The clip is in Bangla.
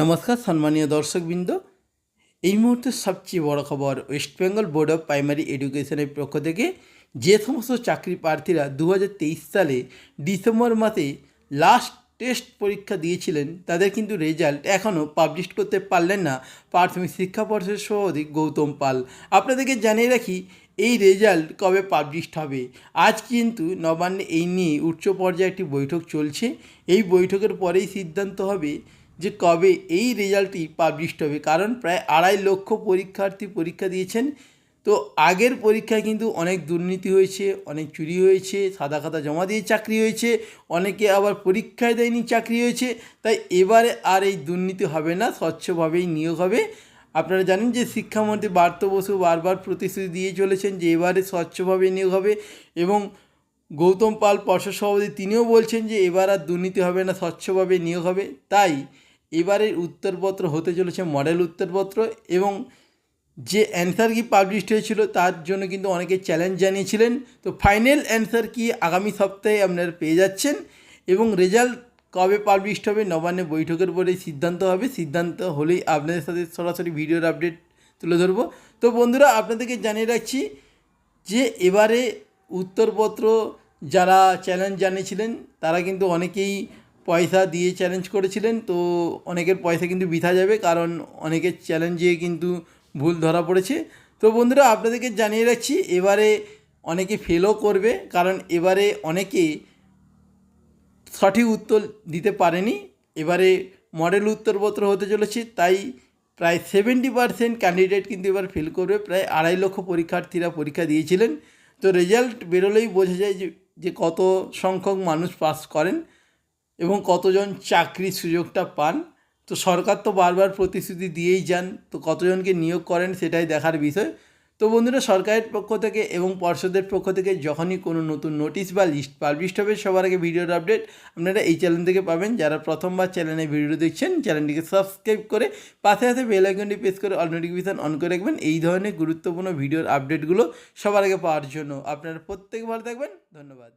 নমস্কার, সম্মানীয় দর্শকবৃন্দ। এই মুহূর্তে সবচেয়ে বড় খবর West Bengal board of primary এডুকেশনের পক্ষ থেকে যে সমস্ত চাকরি প্রার্থীরা দু হাজার তেইশ সালে ডিসেম্বর মাসে লাস্ট টেস্ট পরীক্ষা দিয়েছিলেন, তাদের কিন্তু রেজাল্ট এখনও পাবলিশ করতে পারলেন না প্রাথমিক শিক্ষা পর্ষদের সভাপতি গৌতম পাল। আপনাদেরকে জানিয়ে রাখি, এই রেজাল্ট কবে পাবলিশড হবে? আজ কিন্তু নবান্নে এই নিয়ে উচ্চ পর্যায়ে একটি বৈঠক চলছে। এই বৈঠকের পরেই সিদ্ধান্ত হবে যে কবে এই রেজাল্টটি পাবলিশড হবে। কারণ প্রায় আড়াই লক্ষ পরীক্ষার্থী পরীক্ষা দিয়েছেন। তো আগের পরীক্ষায় কিন্তু অনেক দুর্নীতি হয়েছে, অনেক চুরি হয়েছে, সাদা খাতা জমা দিয়ে চাকরি হয়েছে, অনেকে আবার পরীক্ষায় দেয়নি চাকরি হয়েছে। তাই এবারে আর এই দুর্নীতি হবে না, স্বচ্ছভাবেই নিয়োগ হবে। আপনারা জানেন যে শিক্ষামন্ত্রী বার্ত বসু বারবার প্রতিশ্রুতি দিয়ে চলেছেন যে এবারে স্বচ্ছভাবে নিয়োগ হবে এবং গৌতম পাল পর্ষদ সভাপতি তিনিও বলছেন যে এবার আর দুর্নীতি হবে না, স্বচ্ছভাবে নিয়োগ হবে। তাই এবারের উত্তরপত্র হতে চলেছে মডেল উত্তরপত্র এবং যে অ্যান্সার কি পাবলিশড হয়েছিল তার জন্য কিন্তু অনেকে চ্যালেঞ্জ জানিয়েছিলেন। তো ফাইনাল অ্যান্সার কি আগামী সপ্তাহে আপনারা পেয়ে যাচ্ছেন এবং রেজাল্ট কবে পাবলিশড হবে? নবান্নে বৈঠকের পরেই সিদ্ধান্ত হবে। সিদ্ধান্ত হলেই আপনাদের সাথে সরাসরি ভিডিওর আপডেট তুলে ধরবো। তো বন্ধুরা, আপনাদেরকে জানিয়ে রাখছি যে এবারে উত্তরপত্র যারা চ্যালেঞ্জ জানিয়েছিলেন, তারা কিন্তু অনেকেই পয়সা দিয়ে চ্যালেঞ্জ করেছিলেন, তো অনেকের পয়সা কিন্তু বৃথা যাবে, কারণ অনেকের চ্যালেঞ্জে কিন্তু ভুল ধরা পড়েছে। তো বন্ধুরা, আপনাদেরকে জানিয়ে রাখছি, এবারে অনেকে ফেলও করবে, কারণ এবারে অনেকে সঠিক উত্তর দিতে পারেনি। এবারে মডেল উত্তরপত্র হতে চলেছে, তাই প্রায় সেভেন্টি পার্সেন্ট ক্যান্ডিডেট কিন্তু এবার ফেল করবে। প্রায় আড়াই লক্ষ পরীক্ষার্থীরা পরীক্ষা দিয়েছিলেন। তো রেজাল্ট বেরোলেই বোঝা যায় যে কত সংখ্যক মানুষ পাস করেন। এবং কতজন চাকরির সুযোগটা পান, তো সরকার তো বারবার প্রতিশ্রুতি দিয়েই যান, তো কতজনকে নিয়োগ করেন সেটাই দেখার বিষয়। তো বন্ধুরা, সরকারের পক্ষ থেকে এবং পর্ষদের পক্ষ থেকে যখনই কোনো নতুন নোটিশ বা লিস্ট পাবলিশড হবে, সবার আগে ভিডিওর আপডেট আপনারা এই চ্যানেল থেকে পাবেন। যারা প্রথমবার চ্যানেলে ভিডিও দেখছেন, চ্যানেলটিকে সাবস্ক্রাইব করে পাশে পাশে বেল আইকনটি প্রেস করে অল নোটিফিকেশান অন করে রাখবেন। এই ধরনের গুরুত্বপূর্ণ ভিডিওর আপডেটগুলো সবার আগে পাওয়ার জন্য আপনারা প্রত্যেকে ভালো থাকবেন ধন্যবাদ।